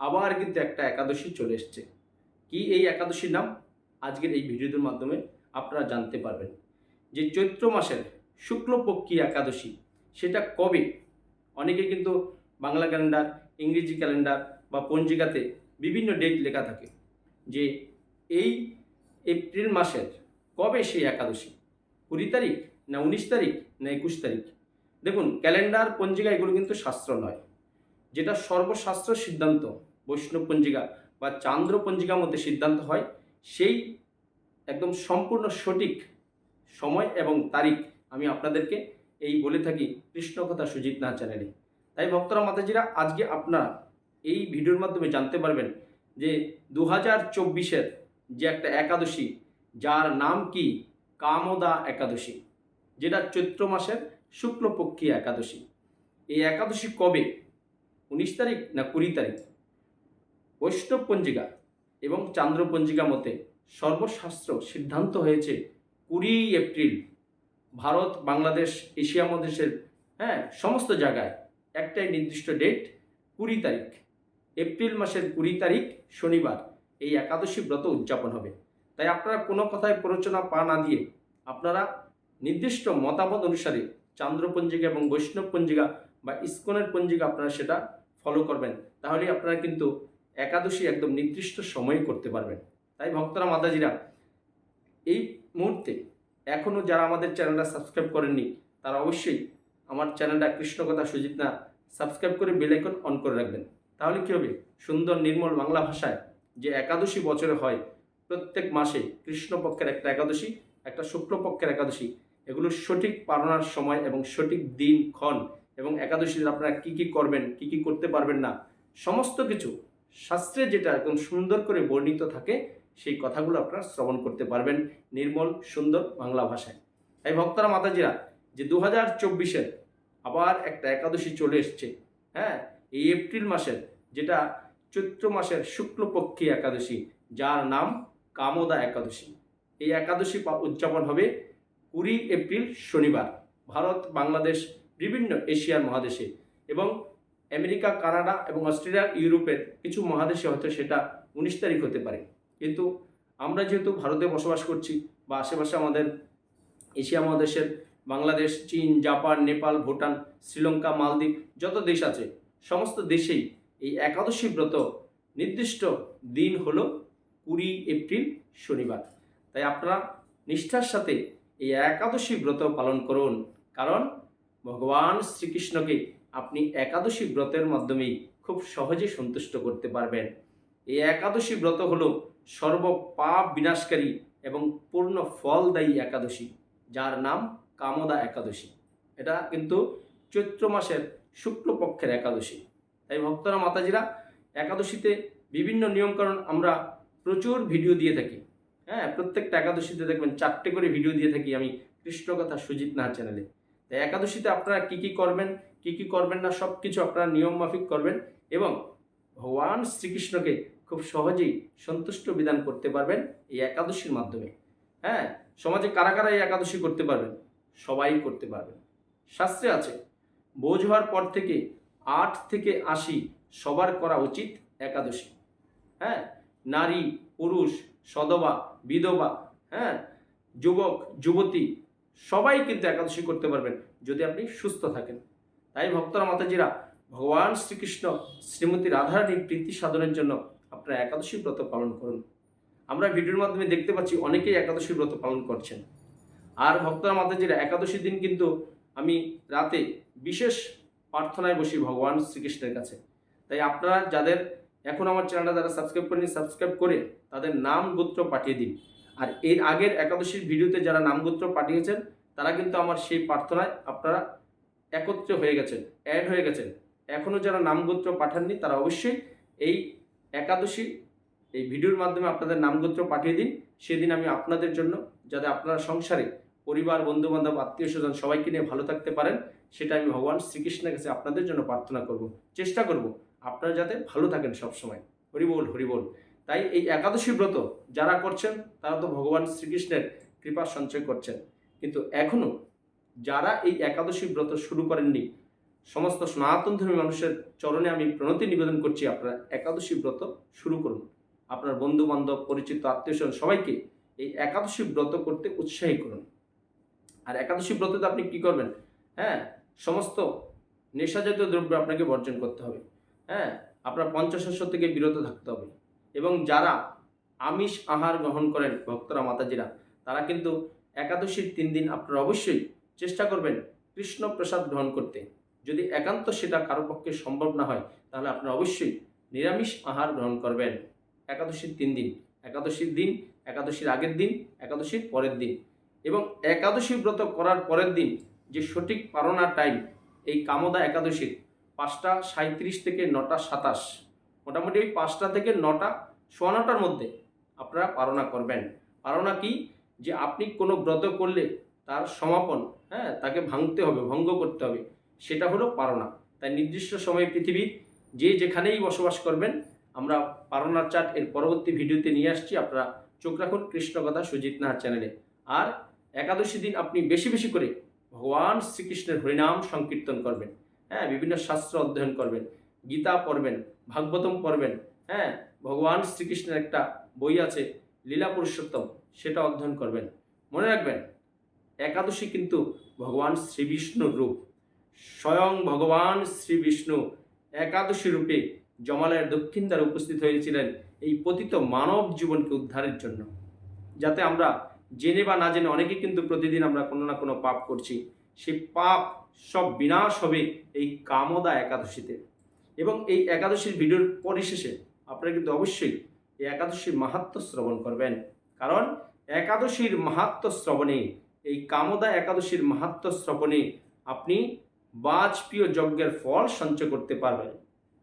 আবার কিন্তু একটা একাদশী চলে এসছে। কি এই একাদশীর নাম? আজকের এই ভিডিওটির মাধ্যমে আপনারা জানতে পারবেন যে চৈত্র মাসের শুক্লপক্ষী একাদশী, সেটা কবে? অনেকে কিন্তু বাংলা ক্যালেন্ডার, ইংরেজি ক্যালেন্ডার বা পঞ্জিকাতে বিভিন্ন ডেট লেখা থাকে যে এই এপ্রিল মাসের কবে সেই একাদশী? কুড়ি তারিখ না উনিশ তারিখ না একুশ তারিখ? দেখুন, ক্যালেন্ডার, পঞ্জিকা এগুলো কিন্তু শাস্ত্র নয়। যেটা সর্বশাস্ত্র সিদ্ধান্ত বৈষ্ণব পঞ্জিকা বা চান্দ্র পঞ্জিকার মধ্যে সিদ্ধান্ত হয়, সেই একদম সম্পূর্ণ সঠিক সময় এবং তারিখ আমি আপনাদেরকে এই বলে থাকি কৃষ্ণকথা সুজিত না চ্যানেলে। তাই ভক্তরা, মাতাজিরা, আজকে আপনারা এই ভিডিওর মাধ্যমে জানতে পারবেন যে দু হাজার চব্বিশের যে একটা একাদশী, যার নাম কি? কামদা একাদশী, যেটা চৈত্র মাসের শুক্লপক্ষী একাদশী। এই একাদশী কবে? উনিশ তারিখ না কুড়ি তারিখ? বৈষ্ণব পঞ্জিকা এবং চান্দ্র পঞ্জিকা মতে সর্বশাস্ত্র সিদ্ধান্ত হয়েছে কুড়ি এপ্রিল ভারত, বাংলাদেশ, এশিয়া মহাদেশের হ্যাঁ সমস্ত জায়গায়। একটাই নির্দিষ্ট ডেট কুড়ি তারিখ। এপ্রিল মাসের কুড়ি তারিখ, শনিবার। এই একাদশী ব্রত উদযাপন হবে। তাই আপনারা কোনো কথায় প্ররোচনা পা না দিয়ে আপনারা নির্দিষ্ট মতামত অনুসারে চান্দ্র পঞ্জিকা এবং বৈষ্ণব পঞ্জিকা বা ইস্কনের পঞ্জিকা আপনারা সেটা ফলো করবেন। তাহলে আপনারা কিন্তু একাদশী একদম নির্দিষ্ট সময়ে করতে পারবেন। তাই ভক্তরা, মাতাজিরা, এই মুহূর্তে এখনও যারা আমাদের চ্যানেলটা সাবস্ক্রাইব করেননি, তারা অবশ্যই আমার চ্যানেলটা কৃষ্ণকথা সুজিত না সাবস্ক্রাইব করে বেলাইকন অন করে রাখবেন। তাহলে কী হবে? সুন্দর নির্মল বাংলা ভাষায় যে একাদশী বছরে হয়, প্রত্যেক মাসে কৃষ্ণপক্ষের একটা একাদশী, একটা শুক্লপক্ষের একাদশী এগুলোর সঠিক পালনার সময় এবং সঠিক দিন, ক্ষণ এবং একাদশীতে আপনারা কী কী করবেন, কী কী করতে পারবেন না, সমস্ত কিছু শাস্ত্রে যেটা একদম সুন্দর করে বর্ণিত থাকে, সেই কথাগুলো আপনারা শ্রবণ করতে পারবেন নির্মল, সুন্দর বাংলা ভাষায়। তাই ভক্তরা মাতাজিরা, যে দু হাজার চব্বিশের আবার একটা একাদশী চলে এসছে হ্যাঁ? এই এপ্রিল মাসের, যেটা চৈত্র মাসের শুক্লপক্ষী একাদশী, যার নাম কামদা একাদশী। এই একাদশী উদযাপন হবে কুড়ি এপ্রিল শনিবার, ভারত, বাংলাদেশ, বিভিন্ন এশিয়ার মহাদেশে। এবং আমেরিকা, কানাডা এবং অস্ট্রেলিয়া, ইউরোপের কিছু মহাদেশে হয়তো সেটা উনিশ তারিখ হতে পারে। কিন্তু আমরা যেহেতু ভারতে বসবাস করছি বা আশেপাশে আমাদের এশিয়া মহাদেশের বাংলাদেশ, চীন, জাপান, নেপাল, ভুটান, শ্রীলঙ্কা, মালদ্বীপ যত দেশ আছে, সমস্ত দেশেই এই একাদশী ব্রত নির্দিষ্ট দিন হলো কুড়ি এপ্রিল শনিবার। তাই আপনারা নিষ্ঠার সাথে এই একাদশী ব্রত পালন করুন। কারণ ভগবান শ্রীকৃষ্ণকে আপনি একাদশী ব্রতের মাধ্যমেই খুব সহজে সন্তুষ্ট করতে পারবেন। এই একাদশী ব্রত হল সর্ব পাপ বিনাশকারী এবং পূর্ণ ফলদায়ী একাদশী, যার নাম কামদা একাদশী। এটা কিন্তু চৈত্র মাসের শুক্লপক্ষের একাদশী। তাই ভক্তরা, মাতাজিরা, একাদশীতে বিভিন্ন নিয়মকানুন আমরা প্রচুর ভিডিও দিয়ে থাকি। হ্যাঁ প্রত্যেকটা একাদশীতে দেখবেন চারটে করে ভিডিও দিয়ে থাকি আমি কৃষ্ণকথা সুজিত নাহা চ্যানেলে। তাই একাদশীতে আপনারা কী কী করবেন কী কী করবেন না সব কিছু আপনারা নিয়ম মাফিক করবেন এবং ভগবান শ্রীকৃষ্ণকে খুব সহজেই সন্তুষ্ট বিধান করতে পারবেন এই একাদশীর মাধ্যমে। হ্যাঁ সমাজে কারা কারা এই একাদশী করতে পারবেন? সবাই করতে পারবেন। শাস্ত্রে আছে, বোঝ হওয়ার পর থেকে আট থেকে আশি সবার করা উচিত একাদশী। হ্যাঁ নারী, পুরুষ, সদবা, বিধবা হ্যাঁ যুবক, যুবতী, সবাই কিন্তু একাদশী করতে পারবেন যদি আপনি সুস্থ থাকেন। তাই ভক্তরা মাতাজিরা ভগবান শ্রীকৃষ্ণ, শ্রীমতী রাধারানীর প্রীতি সাধনের জন্য আপনারা একাদশী ব্রত পালন করুন। আমরা ভিডিওর মাধ্যমে দেখতে পাচ্ছি অনেকেই একাদশী ব্রত পালন করছেন। আর ভক্তরা মাতাজিরা একাদশীর দিন কিন্তু আমি রাতে বিশেষ প্রার্থনায় বসি ভগবান শ্রীকৃষ্ণের কাছে। তাই আপনারা যাদের এখন আমার চ্যানেলটা যারা সাবস্ক্রাইব করেনি সাবস্ক্রাইব করে তাদের নাম গোত্র পাঠিয়ে দিন। আর এর আগের একাদশীর ভিডিওতে যারা নাম গোত্র পাঠিয়েছেন, তারা কিন্তু আমার সেই প্রার্থনায় আপনারা একত্রে হয়ে গেছেন অ্যাড হয়ে গেছেন এখনও যারা নামগোত্র পাঠাননি, তারা অবশ্যই এই একাদশী, এই ভিডিওর মাধ্যমে আপনাদের নামগোত্র পাঠিয়ে দিন। সেদিন আমি আপনাদের জন্য, যাতে আপনারা সংসারে পরিবার বন্ধু বান্ধব আত্মীয় স্বজন সবাইকে নিয়ে ভালো থাকতে পারেন, সেটা আমি ভগবান শ্রীকৃষ্ণের কাছে আপনাদের জন্য প্রার্থনা করব। চেষ্টা করব আপনারা যাতে ভালো থাকেন সবসময়। হরিবোল হরিবোল তাই এই একাদশী ব্রত যারা করছেন, তারা তো ভগবান শ্রীকৃষ্ণের কৃপা সঞ্চয় করছেন। কিন্তু এখনও যারা এই একাদশী ব্রত শুরু করেননি, সমস্ত সনাতন ধর্মী মানুষের চরণে আমি প্রণতি নিবেদন করছি, আপনারা একাদশী ব্রত শুরু করুন। আপনার বন্ধু বান্ধব পরিচিত, আত্মীয় স্বজন, সবাইকে এই একাদশী ব্রত করতে উৎসাহী করুন। আর একাদশী ব্রততে আপনি কি করবেন? হ্যাঁ সমস্ত নেশাজাতীয় দ্রব্য আপনাকে বর্জন করতে হবে। হ্যাঁ আপনার পঞ্চশস্য থেকে বিরত থাকতে হবে। এবং যারা আমিষ আহার গ্রহণ করেন, ভক্তরা, মাতাজিরা, তারা কিন্তু একাদশীর তিন দিন আপনারা অবশ্যই চেষ্টা করবেন কৃষ্ণ প্রসাদ গ্রহণ করতে। যদি একান্ত সেটা কারও পক্ষে সম্ভব না হয়, তাহলে আপনারা অবশ্যই নিরামিষ আহার গ্রহণ করবেন। একাদশীর তিন দিন, একাদশীর দিন, একাদশীর আগের দিন, একাদশীর পরের দিন। এবং একাদশী ব্রত করার পরের দিন যে সঠিক পারণার টাইম এই কামদা একাদশীর পাঁচটা সাঁত্রিশ থেকে নটা সাতাশ, মোটামুটি ওই পাঁচটা থেকে নটা, সোয়া নটার মধ্যে আপনারা পারণা করবেন। পারণা কি? যে আপনি কোনো ব্রত করলে তার সমাপন হ্যাঁ তাকে ভাঙতে হবে, ভঙ্গ করতে হবে, সেটা হলো পারণা তাই নির্দিষ্ট সময়ে পৃথিবীর যে যেখানেই বসবাস করবেন, আমরা পারণার চার্ট এর পরবর্তী ভিডিওতে নিয়ে আসছি, আপনারা চোখ রাখুন কৃষ্ণকথা সুজিত নাহার চ্যানেলে আর একাদশী দিন আপনি বেশি বেশি করে ভগবান শ্রীকৃষ্ণের হরিনাম সংকীর্তন করবেন হ্যাঁ বিভিন্ন শাস্ত্র অধ্যয়ন করবেন, গীতা পড়বেন, ভাগবতম পড়বেন হ্যাঁ ভগবান শ্রীকৃষ্ণের একটা বই আছে, লীলা পুরুষোত্তম, সেটা অধ্যয়ন করবেন। মনে রাখবেন একাদশী কিন্তু ভগবান শ্রী বিষ্ণুর রূপ। স্বয়ং ভগবান শ্রী বিষ্ণু একাদশী রূপে জমালয়ের দক্ষিণ দ্বারে উপস্থিত হয়েছিলেন এই পতিত মানব জীবনকে উদ্ধারের জন্য। যাতে আমরা জেনে বা না জেনে অনেকে কিন্তু প্রতিদিন আমরা কোনো না কোনো পাপ করছি। সেই পাপ সব বিনাশ হবে এই কামদা একাদশীতে। এবং এই একাদশীর ভিডিওর পরিশেষে আপনারা কিন্তু অবশ্যই এই একাদশীর মাহাত্ম শ্রবণ করবেন। কারণ একাদশীর মাহাত্ম শ্রবণে এই কামদা একাদশীর মাহাত্ম শ্রবণে আপনি বাজপেয়ী যজ্ঞের ফল সঞ্চয় করতে পারবেন,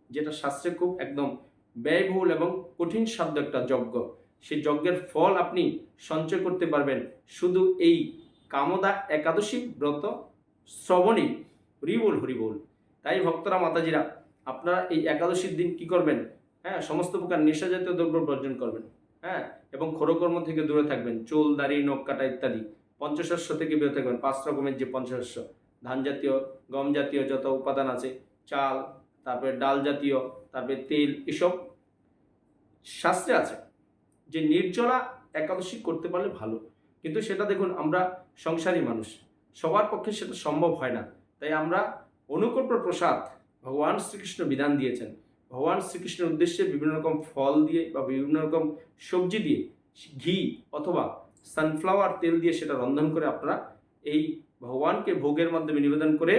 যেটা শাস্ত্রে খুব একদম ব্যয়বহুল এবং কঠিন সাধ্য একটা যজ্ঞ। সেই যজ্ঞের ফল আপনি সঞ্চয় করতে পারবেন শুধু এই কামদা একাদশী ব্রত শ্রবণে। হরিবোল হরিবোল। তাই ভক্তরা, মাতাজিরা, আপনারা এই একাদশীর দিন কি করবেন? হ্যাঁ সমস্ত প্রকার নেশাজাতীয় দ্রব্য বর্জন করবেন। হ্যাঁ এবং খরকর্ম থেকে দূরে থাকবেন, চোল, দাড়ি, নখ কাটা ইত্যাদি। পঞ্চশস্য থেকে বিরত থাকবেন। পাঁচ রকমের যে পঞ্চশস্য, ধান জাতীয়, গম জাতীয় যত উপাদান আছে, চাল, তারপরে ডাল জাতীয়, তারপরে তেল, এসব শাস্ত্রে আছে। যে নির্জলা একাদশী করতে পারলে ভালো। কিন্তু সেটা দেখুন, আমরা সংসারী মানুষ, সবার পক্ষে সেটা সম্ভব হয় না। তাই আমরা অনুকল্প প্রসাদ ভগবান শ্রীকৃষ্ণ বিধান দিয়েছেন। ভগবান শ্রীকৃষ্ণের উদ্দেশ্যে বিভিন্ন রকম ফল দিয়ে বা বিভিন্ন রকম সবজি দিয়ে, ঘি অথবা সানফ্লাওয়ার তেল দিয়ে সেটা রন্ধন করে আপনারা এই ভগবানকে ভোগের মাধ্যমে নিবেদন করে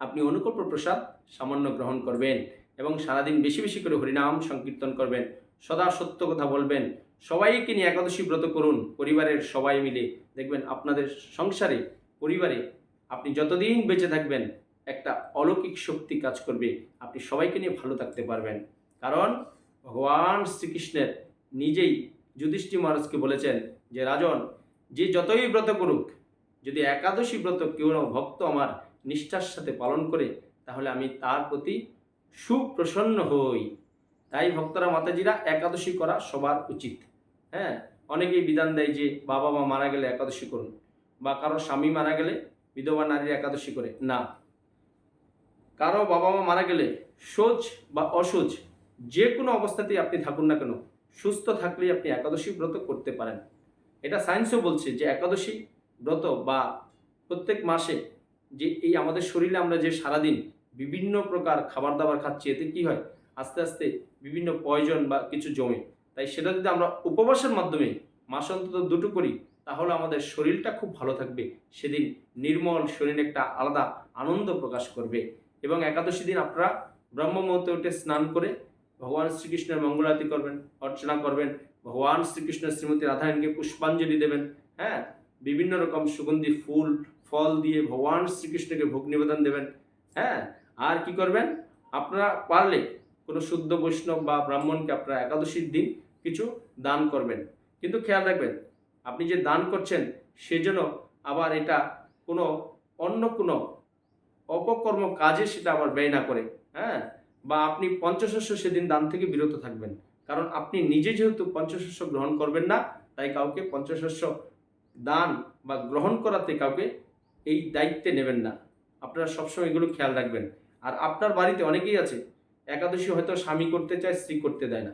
আপনি অনুকল্প প্রসাদ সামান্য গ্রহণ করবেন এবং সারাদিন বেশি বেশি করে হরিনাম সংকীর্তন করবেন, সদা সত্য কথা বলবেন। সবাইকে নিয়ে একাদশী ব্রত করুন, পরিবারের সবাই মিলে। দেখবেন আপনাদের সংসারে, পরিবারে আপনি যতদিন বেঁচে থাকবেন, একটা অলৌকিক শক্তি কাজ করবে। আপনি সবাইকে নিয়ে ভালো থাকতে পারবেন। কারণ ভগবান শ্রীকৃষ্ণের নিজেই যুধিষ্ঠি মহারাজকে বলেছেন যে রাজন, যে যতই ব্রত করুক, যদি একাদশী ব্রত কেউ ভক্ত আমার নিষ্ঠার সাথে পালন করে, তাহলে আমি তার প্রতি সুপ্রসন্ন হই। তাই ভক্তরা, মাতাজিরা একাদশী করা সবার উচিত। হ্যাঁ অনেকেই বিধান দেয় যে বাবা, মা মারা গেলে একাদশী করুন, বা কারও স্বামী মারা গেলে বিধবা নারীর একাদশী করে। না। কারও বাবা, মা মারা গেলে সোজ বা অসোজ, যে কোনো অবস্থাতেই আপনি থাকুন না কেন, সুস্থ থাকলেই আপনি একাদশী ব্রত করতে পারেন। এটা সায়েন্সও বলছে যে একাদশী ব্রত বা প্রত্যেক মাসে যে এই আমাদের শরীরে আমরা যে সারাদিন বিভিন্ন প্রকার খাবার দাবার খাচ্ছি, এতে কি হয়? আস্তে আস্তে বিভিন্ন পয়জন বা কিছু জমে। তাই সেটা যদি আমরা উপবাসের মাধ্যমে মাস অন্তত দুটো করি, তাহলে আমাদের শরীরটা খুব ভালো থাকবে। সেদিন নির্মল শরীর একটা আলাদা আনন্দ প্রকাশ করবে। এবং একাদশী দিন আপনারা ব্রহ্ম মুহূর্তে উঠে স্নান করে ভগবান শ্রীকৃষ্ণের মঙ্গলারতি করবেন, অর্চনা করবেন ভগবান শ্রীকৃষ্ণ শ্রীমতী রাধারানীকে পুষ্পাঞ্জলি দেবেন হ্যাঁ? বিভিন্ন রকম সুগন্ধি, ফুল, ফল দিয়ে ভগবান শ্রীকৃষ্ণকে ভোগ নিবেদন দেবেন হ্যাঁ? আর কি করবেন? আপনারা পারলে কোনো শুদ্ধ বৈষ্ণব বা ব্রাহ্মণকে আপনারা একাদশীর দিন কিছু দান করবেন। কিন্তু খেয়াল রাখবেন, আপনি যে দান করছেন সেজন্য আবার এটা কোনো অন্য কোনো অপকর্ম কাজে সেটা আবার ব্যয় না করে হ্যাঁ? বা আপনি পঞ্চশস্য সেদিন দান থেকে বিরত থাকবেন। কারণ আপনি নিজে যেহেতু পঞ্চশস্য গ্রহণ করবেন না, তাই কাউকে পঞ্চশস্য দান বা গ্রহণ করাতে কাউকে এই দায়িত্বে নেবেন না। আপনারা সবসময় এগুলো খেয়াল রাখবেন। আর আপনার বাড়িতে অনেকেই আছে, একাদশী হয়তো স্বামী করতে চায়, স্ত্রী করতে দেয় না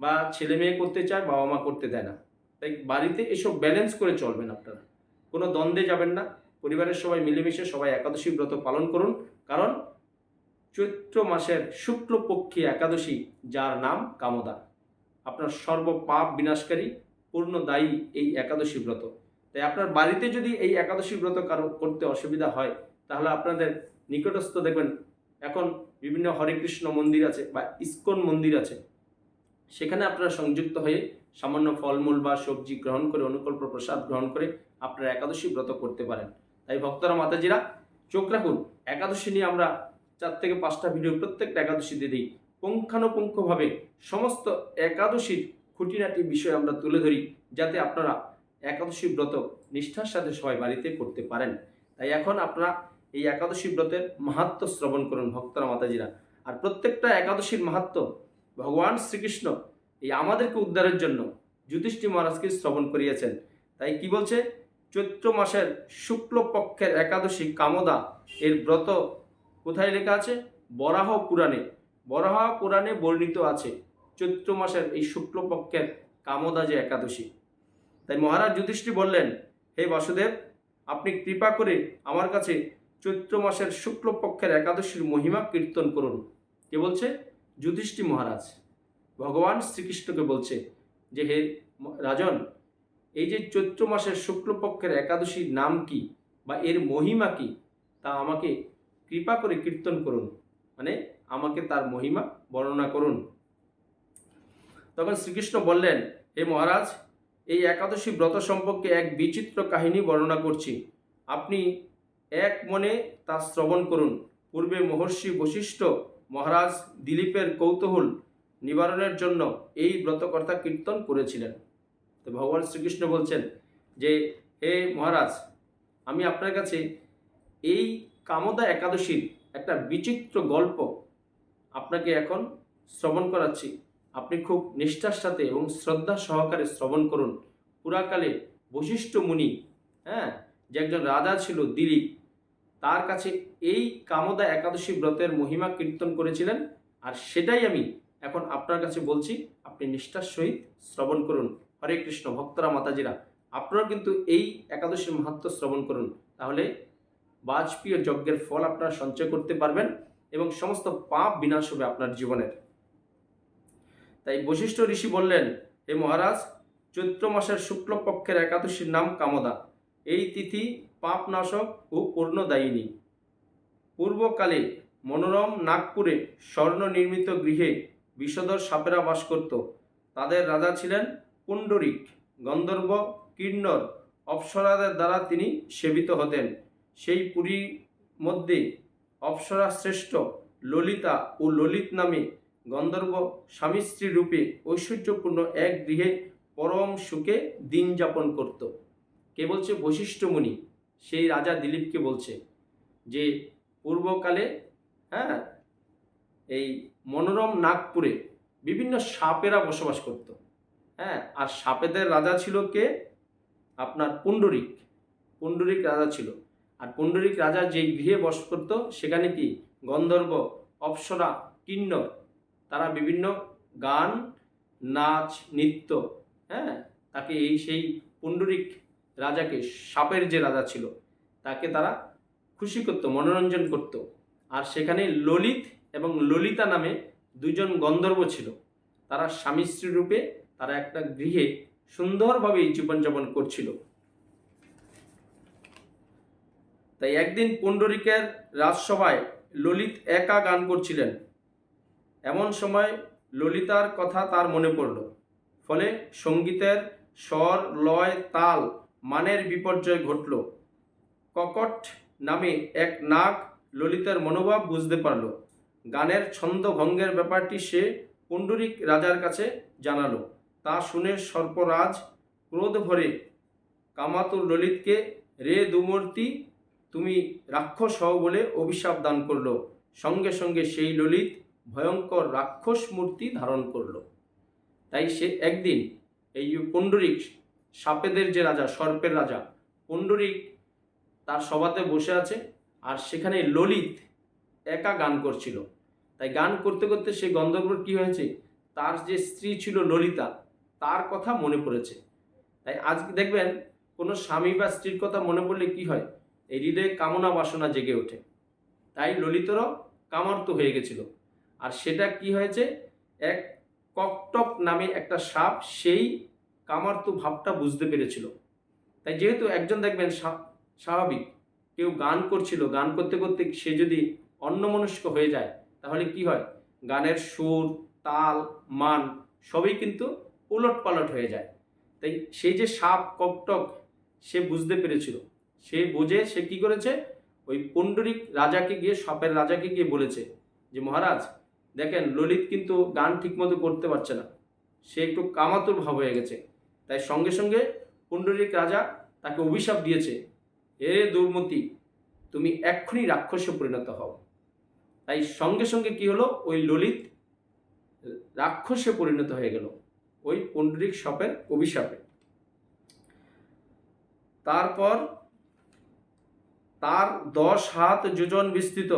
বা ছেলে মেয়ে করতে চায়, বাবা মা করতে দেয় না। তাই বাড়িতে এসব ব্যালেন্স করে চলবেন আপনারা। কোনো দ্বন্দ্বে যাবেন না। পরিবারের সবাই মিলেমিশে সবাই একাদশী ব্রত পালন করুন। কারণ চৈত্র মাসের শুক্লপক্ষী একাদশী, যার নাম কামদা। আপনার সর্ব পাপ বিনাশকারী, পূর্ণ দায়ী এই একাদশী ব্রত। তাই আপনার বাড়িতে যদি এই একাদশী ব্রত কারও করতে অসুবিধা হয়, তাহলে আপনাদের নিকটস্থ দেখবেন, এখন বিভিন্ন হরে কৃষ্ণ মন্দির আছে বা ইস্কন মন্দির আছে। সেখানে আপনারা সংযুক্ত হয়ে সামান্য ফলমূল বা সবজি গ্রহণ করে অনুকল্প প্রসাদ গ্রহণ করে আপনারা একাদশী ব্রত করতে পারেন। তাই ভক্তরা, মাতাজিরা, চোখ রাখুন। একাদশী নিয়ে আমরা চার থেকে পাঁচটা ভিডিও প্রত্যেকটা একাদশীতে দিই। পুঙ্খানুপুঙ্খভাবে সমস্ত একাদশীর খুঁটিনাটি বিষয় আমরা তুলে ধরি, যাতে আপনারা একাদশী ব্রত নিষ্ঠার সাথে সবাই বাড়িতে করতে পারেন। তাই এখন আপনারা এই একাদশী ব্রতের মাহাত্ম শ্রবণ করুন, ভক্তরা, মাতাজিরা। আর প্রত্যেকটা একাদশীর মাহাত্ম ভগবান শ্রীকৃষ্ণ এই আমাদেরকে উদ্ধারের জন্য যুধিষ্ঠি মহারাজকে শ্রবণ করিয়েছেন। তাই কি বলছে? চৈত্র মাসের শুক্লপক্ষের একাদশী কামদা এর ব্রত কোথায় লেখা আছে? বরাহ পুরাণে। বরাহ পুরাণে বর্ণিত আছে, চৈত্র মাসের এই শুক্লপক্ষের কামদা যে একাদশী। তাই মহারাজ যুধিষ্ঠি বললেন, হে বাসুদেব, আপনি কৃপা করে আমার কাছে চৈত্র মাসের শুক্লপক্ষের একাদশীর মহিমা কীর্তন করুন। কে বলছে? যুধিষ্ঠি মহারাজ। ভগবান শ্রীকৃষ্ণকে বলছে যে, হে রাজন, এই যে চৈত্র মাসের শুক্লপক্ষের একাদশীর নাম কি বা এর মহিমা কি তা আমাকে কৃপা করে কীর্তন করুন। মানে আমাকে তার মহিমা বর্ণনা করুন। তখন শ্রীকৃষ্ণ বললেন, হে মহারাজ, এই একাদশী ব্রত সম্পর্কে এক বিচিত্র কাহিনী বর্ণনা করছি। আপনি এক মনে তা শ্রবণ করুন। পূর্বে মহর্ষি বশিষ্ঠ মহারাজ দিলীপের কৌতূহল নিবারণের জন্য এই ব্রতকর্তা কীর্তন করেছিলেন। তো ভগবান শ্রীকৃষ্ণ বলছেন যে, হে মহারাজ, আমি আপনার কাছে এই কামদা একাদশীর একটা বিচিত্র গল্প আপনাকে এখন শ্রবণ করাচ্ছি। আপনি খুব নিষ্ঠার সাথে এবং শ্রদ্ধা সহকারে শ্রবণ করুন। পুরাকালে বশিষ্ঠ মুনি হ্যাঁ যে একজন রাজা ছিল দিলীপ, তার কাছে এই কামদা একাদশী ব্রতের মহিমা কীর্তন করেছিলেন। আর সেটাই আমি এখন আপনার কাছে বলছি, আপনি নিষ্ঠার সহিত শ্রবণ করুন। হরে কৃষ্ণ, ভক্তরা, মাতাজিরা আপনারা কিন্তু এই একাদশীর মাহাত্ম শ্রবণ করুন। তাহলে বাজপেয়ী যজ্ঞের ফল আপনারা সঞ্চয় করতে পারবেন। এবং সমস্ত পাপ বিনাশ হবে আপনার জীবনের। তাই বশিষ্ঠ ঋষি বললেন, হে মহারাজ, চৈত্র মাসের শুক্লপক্ষের একাদশীর নাম কামদা। এই তিথি পাপনাশক ও পূর্ণদায়িনী। পূর্বকালে মনোরম নাগপুরে স্বর্ণ নির্মিত গৃহে বিষধর সাপেরা বাস করত। তাদের রাজা ছিলেন পুণ্ডরিক। গন্ধর্ব, কিন্নর, অপ্সরাদের দ্বারা তিনি সেবিত হতেন। সেই পুরীর মধ্যে অপ্সরা শ্রেষ্ঠ, ললিতা ও ললিত নামে গন্ধর্ব স্বামী স্ত্রী রূপে ঐশ্বর্যপূর্ণ এক গৃহে পরম সুখে দিন যাপন করত। কে বলছে? বশিষ্ঠ মুনি সেই রাজা দিলীপকে বলছে যে, পূর্বকালে হ্যাঁ এই মনোরম নাগপুরে বিভিন্ন সাপেরা বসবাস করত। হ্যাঁ আর সাপেদের রাজা ছিল কে? আপনার পুণ্ডরিক। পুণ্ডরিক রাজা ছিল। আর পুণ্ডরিক রাজা যেই গৃহে বস করত, সেখানে কি গন্ধর্ব, অপ্সরা, কিন্নর, তারা বিভিন্ন গান, নাচ, নৃত্য হ্যাঁ? তাকে এই সেই পুণ্ডরিক রাজাকে সাপের যে রাজা ছিল, তাকে তারা খুশি করত, মনোরঞ্জন করত। আর সেখানে ললিত এবং ললিতা নামে দুজন গন্ধর্ব ছিল। তারা স্বামী স্ত্রী রূপে তারা একটা গৃহে সুন্দরভাবে জীবনযাপন করছিল। তাই একদিন পুণ্ডরিকের রাজসভায় ললিত একা গান করছিলেন। এমন সময় ললিতার কথা তার মনে পড়ল। ফলে সঙ্গীতের স্বর, লয়, তাল, মানের বিপর্যয় ঘটল। ককট নামে এক নাক ললিতার মনোভাব বুঝতে পারল। গানের ছন্দভঙ্গের ব্যাপারটি সে পুণ্ডরিক রাজার কাছে জানালো। তা শুনে সর্পরাজ ক্রোধ ভরে কামাতুর ললিতকে, রে দুমূর্তি তুমি রাক্ষস হও বলে অভিশাপ দান করল। সঙ্গে সঙ্গে সেই ললিত ভয়ঙ্কর রাক্ষস মূর্তি ধারণ করল। তাই সে একদিন এই পুণ্ডরিক, সাপেদের যে রাজা, সর্পের রাজা, পুণ্ডরিক তার সভাতে বসে আছে আর সেখানে ললিত একা গান করছিল। তাই গান করতে করতে সে গন্ধর্বর কি হয়েছে? তার যে স্ত্রী ছিল ললিতা, তার কথা মনে পড়েছে। তাই আজকে দেখবেন কোনো স্বামী বা স্ত্রীর কথা মনে পড়লে কি হয়? এই হৃদয়ে কামনা বাসনা জেগে ওঠে। তাই ললিতরও কামার্ত হয়ে গেছিল। আর সেটা কি হয়েছে? এক ককটক নামে একটা সাপ সেই কামার্ত ভাবটা বুঝতে পেরেছিল। তাই যেহেতু একজন দেখবেন স্বা- স্বাভাবিক, কেউ গান করছিল, গান করতে করতে সে যদি অন্যমনস্ক হয়ে যায়, তাহলে কি হয়? গানের সুর, তাল, মান সবই কিন্তু উলট পালট হয়ে যায়। তাই সেই যে সাপ, ককটক, সে বুঝতে পেরেছিল। সে বুঝে, সে কি করেছে? ওই পণ্ডরিক রাজাকে গিয়ে, সাপের রাজাকে গিয়ে বলেছে যে, মহারাজ, দেখেন ললিত কিন্তু গান ঠিকমতো করতে পারছে না। সে একটু কামাতুর ভাব হয়ে গেছে। তাই সঙ্গে সঙ্গে পুণ্ডরিক রাজা তাকে অভিশাপ দিয়েছে। এ দুর্মতি, তুমি এক্ষুনি রাক্ষসে পরিণত হও। তাই সঙ্গে সঙ্গে কি হলো? ওই ললিত রাক্ষসে পরিণত হয়ে গেল ওই পুণ্ডরিক সাপের অভিশাপে। তারপর তার দশ হাত যোজন বিস্তৃত।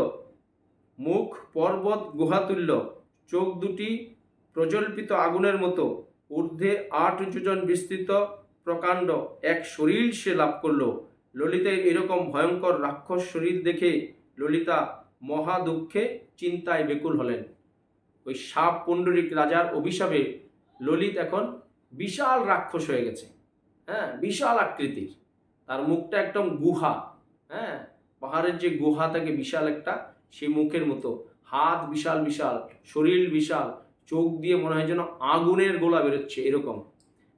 মুখ, পর্বত, গুহাতুল্য, চোখ দুটি প্রজ্বলিত আগুনের মতো। ঊর্ধ্বে আট যোজন বিস্তৃত প্রকাণ্ড। এক শরীর সে লাভ করল। ললিতের এরকম ভয়ঙ্কর রাক্ষস শরীর দেখে ললিতা মহা দুঃখে চিন্তায় বেকুল হলেন। ওই সাপ পুণ্ডরিক রাজার অভিশাপে ললিত এখন বিশাল রাক্ষস হয়ে গেছে। হ্যাঁ বিশাল আকৃতির। তার মুখটা একদম গুহা। হ্যাঁ? পাহাড়ের যে গুহা থাকে বিশাল একটা, সেই মুখের মতো। হাত বিশাল বিশাল, শরীর বিশাল, চোখ দিয়ে মনে হয় যেন আগুনের গোলা বেরোচ্ছে এরকম।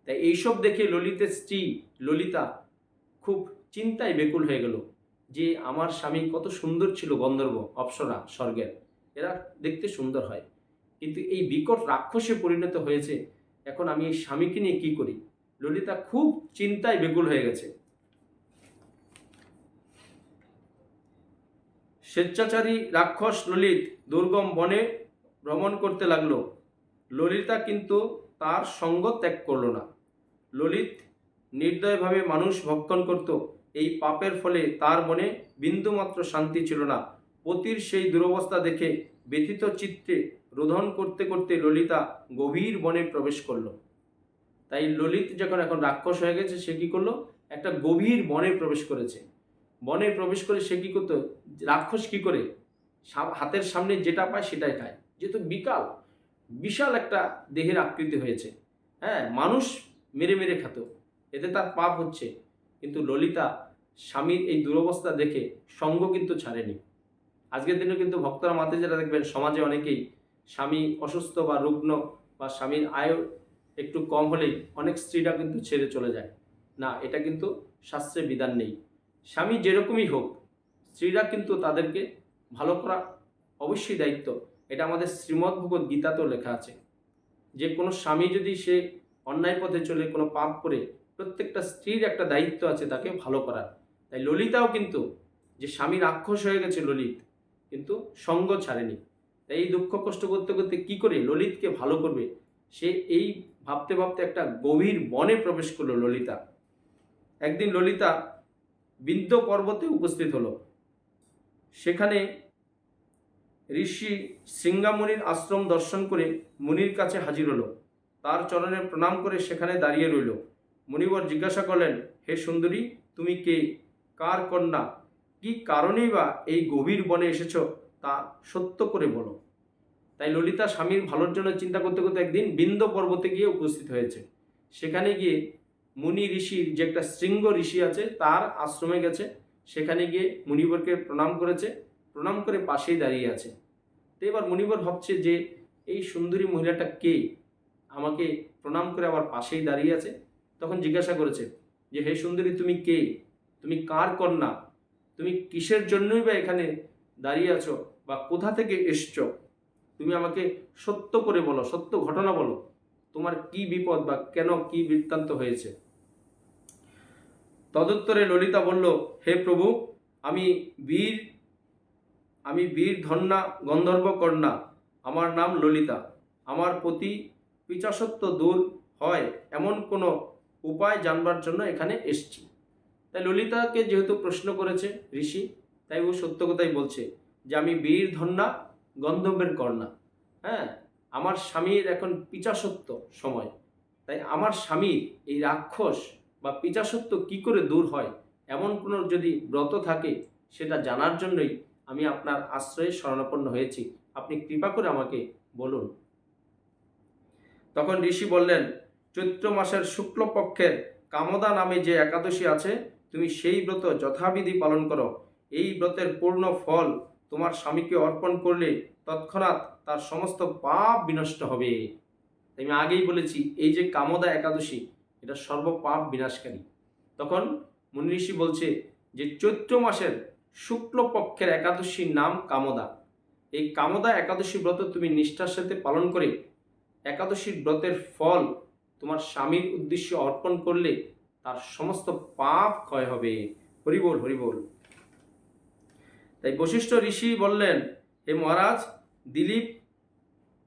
তাই এইসব দেখে ললিতের স্ত্রী ললিতা খুব চিন্তায় বেকুল হয়ে গেল যে আমার স্বামী কত সুন্দর ছিল গন্ধর্ব, অপ্সরা, স্বর্গের। এরা দেখতে সুন্দর হয়। কিন্তু এই বিকট রাক্ষসে পরিণত হয়েছে, এখন আমি এই স্বামীকে নিয়ে কি করি? ললিতা খুব চিন্তায় বেকুল হয়ে গেছে। স্বেচ্ছাচারী রাক্ষস ললিত দুর্গম বনে ভ্রমণ করতে লাগল। ললিতা কিন্তু তার সঙ্গ ত্যাগ করল না। ললিত নির্দয়ভাবে মানুষ ভক্ষণ করত। এই পাপের ফলে তার মনে বিন্দুমাত্র শান্তি ছিল না। পতির সেই দুরবস্থা দেখে ব্যথিত চিত্তে রোধন করতে করতে ললিতা গভীর বনে প্রবেশ করল। তাই ললিত যখন এখন রাক্ষস হয়ে গেছে, সে কী করল? একটা গভীর বনে প্রবেশ করেছে। বনে প্রবেশ করে সে কি করতো? রাক্ষস কি করে? হাতের সামনে যেটা পায় সেটাই খায়। যেহেতু বিকাল, বিশাল একটা দেহের আকৃতি হয়েছে। হ্যাঁ মানুষ মেরে মেরে খেত। এতে তার পাপ হচ্ছে। কিন্তু ললিতা স্বামীর এই দুরবস্থা দেখে সঙ্গ কিন্তু ছাড়েনি। আজকের দিনে কিন্তু ভক্তরা মাতে যারা দেখবেন, সমাজে অনেকেই স্বামী অসুস্থ বা রুগ্ন বা স্বামীর আয় একটু কম হলেই অনেক স্ত্রীরা কিন্তু ছেড়ে চলে যায়। না, এটা কিন্তু শাস্ত্রে বিধান নেই। স্বামী যেরকমই হোক, স্ত্রীরা কিন্তু তাদেরকে ভালো করা অবশ্যই দায়িত্ব। এটা আমাদের শ্রীমদ্ ভগবত গীতাতেও লেখা আছে। যে কোনো স্বামী যদি সে অন্যায় পথে চলে, কোনো পাপ করে, প্রত্যেকটা স্ত্রীর একটা দায়িত্ব আছে তাকে ভালো করার। তাই ললিতাও কিন্তু, যে স্বামী রাক্ষস হয়ে গেছে ললিত, কিন্তু সঙ্গ ছাড়েনি। তাই এই দুঃখ কষ্ট করতে করতে কী করে ললিতকে ভালো করবে? সে এই ভাবতে ভাবতে একটা গভীর বনে প্রবেশ করল ললিতা। একদিন ললিতা বিন্ধ্য পর্বতে উপস্থিত হলো। সেখানে ঋষি সিঙ্গামুনির আশ্রম দর্শন করে মুনির কাছে হাজির হলো। তার চরণে প্রণাম করে সেখানে দাঁড়িয়ে রইল। মুনিবর জিজ্ঞাসা করলেন, হে সুন্দরী, তুমি কে? কার কন্যা? কি কারণেই বা এই গভীর বনে এসেছ? তা সত্য করে বলো। তাই ললিতা স্বামীর ভালোর জন্য চিন্তা করতে করতে একদিন বিন্দ পর্বতে গিয়ে উপস্থিত হয়েছে। সেখানে গিয়ে মুনি ঋষির যে একটা শৃঙ্গ ঋষি আছে, তার আশ্রমে গেছে। সেখানে গিয়ে মুনিবরকে প্রণাম করেছে। প্রণাম করে পাশেই দাঁড়িয়ে আছে। তো এবার মুনিবর ভাবছে যে, এই সুন্দরী মহিলাটা কে? আমাকে প্রণাম করে আবার পাশেই দাঁড়িয়ে আছে। তখন জিজ্ঞাসা করেছে যে, হে সুন্দরী, তুমি কে? তুমি কার কন্যা? তুমি কিসের জন্যই বা এখানে দাঁড়িয়ে আছো বা কোথা থেকে এসছ? তুমি আমাকে সত্য করে বলো, সত্য ঘটনা বলো। তোমার কি বিপদ বা কেন কি বৃত্তান্ত হয়েছে? তদুত্তরে ললিতা বলল, হে প্রভু, আমি বীর আমি বীর ধন্যা গন্ধর্ব কন্যা। আমার নাম ললিতা। আমার প্রতি পিচাসত্ব দূর হয়, এমন কোনো উপায় জানবার জন্য এখানে এসছি। তাই ললিতাকে যেহেতু প্রশ্ন করেছে ঋষি, তাই ও সত্য কথাই বলছে যে, আমি বীর ধন্যা গন্ধর্বের কন্যা। হ্যাঁ আমার স্বামীর এখন পিচাসত্ব সময়। তাই আমার স্বামীর এই রাক্ষস বা পিতাসত্ব কি করে দূর হয়? এমন কোনো যদি ব্রত থাকে, সেটা জানার জন্যই আমি আপনার আশ্রয়ে শরণাপন্ন হয়েছি। আপনি কৃপা করে আমাকে বলুন। তখন ঋষি বললেন, চৈত্র মাসের শুক্লপক্ষের কামদা নামে যে একাদশী আছে, তুমি সেই ব্রত যথাবিধি পালন করো। এই ব্রতের পূর্ণ ফল তোমার স্বামীকে অর্পণ করলে তৎক্ষণাৎ তার সমস্ত পাপ বিনষ্ট হবে। আমি আগেই বলেছি, এই যে কামদা একাদশী এটা সর্বপাপ বিনাশকারী। তখন মুনি ঋষি বলছে যে চৈত্র মাসের শুক্লপক্ষের একাদশীর নাম কামদা। এই কামদা একাদশী ব্রত তুমি নিষ্ঠার সাথে পালন করে একাদশীর ব্রতের ফল তোমার স্বামীর উদ্দেশ্যে অর্পণ করলে তার সমস্ত পাপ ক্ষয় হবে। হরিবোল হরিবোল। তাই বশিষ্ঠ ঋষি বললেন, হে মহারাজ, দিলীপ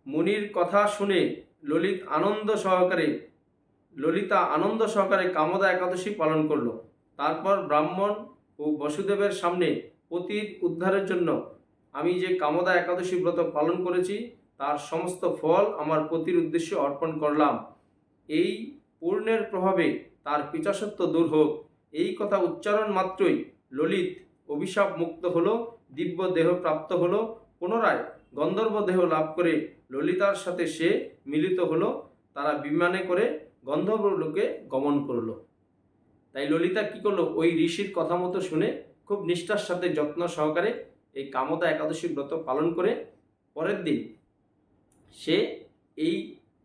মুনির কথা শুনে ললিত আনন্দ সহকারে ললিতা আনন্দ সহকারে কামদা একাদশী পালন করল। তারপর ব্রাহ্মণ ও বসুদেবের সামনে পতির উদ্ধারের জন্য আমি যে কামদা একাদশী ব্রত পালন করেছি, তার সমস্ত ফল আমার পতির উদ্দেশ্যে অর্পণ করলাম। এই পূর্ণের প্রভাবে তার পিচাসত্ব দূর হোক। এই কথা উচ্চারণ মাত্রই ললিত অভিশাপ মুক্ত হলো, দিব্য দেহ প্রাপ্ত হলো। পুনরায় গন্ধর্ব দেহ লাভ করে ললিতার সাথে সে মিলিত হলো। তারা বিমানে করে গন্ধর্ব লোকে গমন করল। তাই ললিতা কি করল? ওই ঋষির কথা মতো শুনে খুব নিষ্ঠার সাথে যত্ন সহকারে এই কামতা একাদশী ব্রত পালন করে পরের দিন সে এই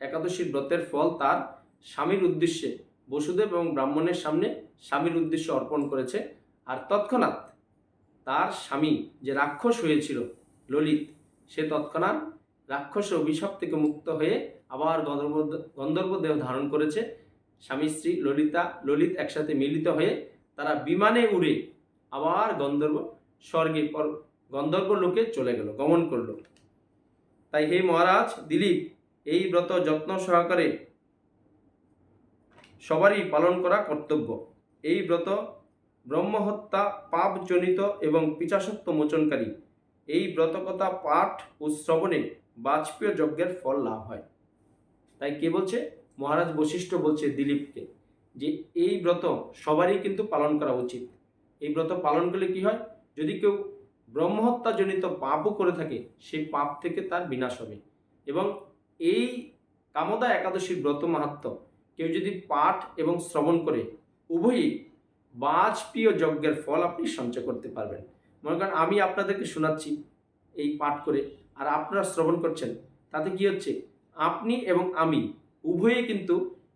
একাদশীর ব্রতের ফল তার স্বামীর উদ্দেশ্যে বসুদেব এবং ব্রাহ্মণের সামনে স্বামীর উদ্দেশ্যে অর্পণ করেছে। আর তৎক্ষণাৎ তার স্বামী যে রাক্ষস হয়েছিল, ললিত, সে তৎক্ষণাৎ রাক্ষস অভিশাপ থেকে মুক্ত হয়ে আবার গন্ধর্ব গন্ধর্ব দেহ ধারণ করেছে। স্বামী স্ত্রী ললিতা, ললিত একসাথে মিলিত হয়ে তারা বিমানে উড়ে আবার গন্ধর্ব স্বর্গে গন্ধর্ব লোকে চলে গেল, গমন করল। তাই হে মহারাজ, দিলীপ, এই ব্রত যত্ন সহকারে সবারই পালন করা কর্তব্য। এই ব্রত ব্রহ্মহত্যা, পাপজনিত এবং পিচাসত্ব মোচনকারী। এই ব্রতকথা পাঠ ও শ্রবণে বাজপেয় যজ্ঞের ফল লাভ হয়। তাই কে বলছে? মহারাজ বশিষ্ঠ বলছে দিলীপকে, যে এই ব্রত সবারই কিন্তু পালন করা উচিত। এই ব্রত পালন করলে কি হয়? যদি কেউ ব্রহ্মহত্যাজনিত পাপও করে থাকে সেই পাপ থেকে তার বিনাশ হবে। এবং এই কামদা একাদশী ব্রত মাহাত্ম, কেউ যদি পাঠ এবং শ্রবণ করে, উভয়ই বাজপেয় যজ্ঞের ফল আপনি সঞ্চয় করতে পারবেন। মনে করেন, আমি আপনাদেরকে শোনাচ্ছি এই পাঠ করে, আর আপনারা শ্রবণ করছেন, তাতে কি হচ্ছে? আপনি এবং আমি, উভয়ে কিন্তু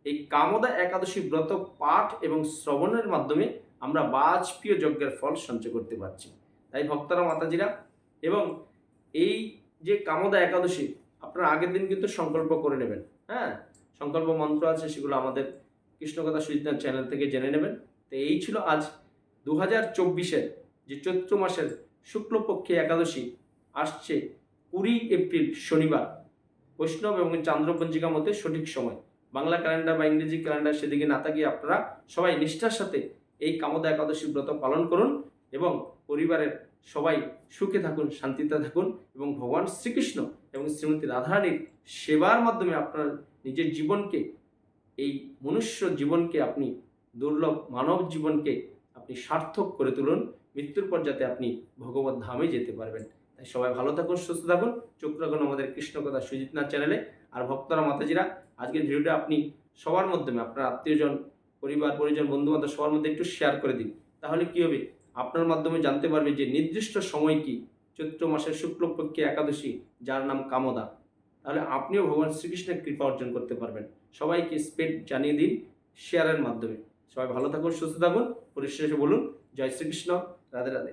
এই কামদা একাদশী ব্রত পাঠ এবং শ্রবণের মাধ্যমে আমরা বাজপেয় যজ্ঞের ফল সঞ্চয় করতে পারছি। তাই ভক্তরা, মাতাজিরা, এবং এই যে কামদা একাদশী, আপনারা আগের দিন কিন্তু সংকল্প করে নেবেন। হ্যাঁ সংকল্প মন্ত্র আছে, সেগুলো আমাদের কৃষ্ণকথা সুচিতার চ্যানেল থেকে জেনে নেবেন। তো এই ছিল আজ দু হাজার যে চৈত্র মাসের শুক্লপক্ষে একাদশী, আসছে কুড়ি এপ্রিল শনিবার। বৈষ্ণব এবং চান্দ্রপঞ্জিকা মতে সঠিক সময়। বাংলা ক্যালেন্ডার বা ইংরেজি ক্যালেন্ডার সেদিকে না তাকিয়ে আপনারা সবাই নিষ্ঠার সাথে এই কামদা একাদশী ব্রত পালন করুন এবং পরিবারের সবাই সুখে থাকুন, শান্তিতে থাকুন এবং ভগবান শ্রীকৃষ্ণ এবং শ্রীমতী রাধারানীর সেবার মাধ্যমে আপনার নিজের জীবনকে, এই মনুষ্য জীবনকে আপনি, দুর্লভ মানব জীবনকে আপনি সার্থক করে তুলুন। মৃত্যুর পর যাতে আপনি ভগবত ধামে যেতে পারবেন। তাই সবাই ভালো থাকুন, সুস্থ থাকুন। চোখ রাখুন আমাদের কৃষ্ণকথা সুজিতনাথ চ্যানেলে। আর ভক্তরা, মাতাজিরা, আজকের ভিডিওটা আপনি সবার মাধ্যমে, আপনার আত্মীয়জন, পরিবার, পরিজন বন্ধু বান্ধব সবার মধ্যে একটু শেয়ার করে দিন। তাহলে কি হবে? আপনার মাধ্যমে জানতে পারবে যে নির্দিষ্ট সময় কি? চৈত্র মাসের শুক্লপক্ষে একাদশী, যার নাম কামদা। তাহলে আপনিও ভগবান শ্রীকৃষ্ণের কৃপা অর্জন করতে পারবেন। সবাইকে স্পেড জানিয়ে দিন শেয়ারের মাধ্যমে। সবাই ভালো থাকুন, সুস্থ থাকুন। পরিশেষে বলুন, জয় শ্রীকৃষ্ণ, রাধে রাধে।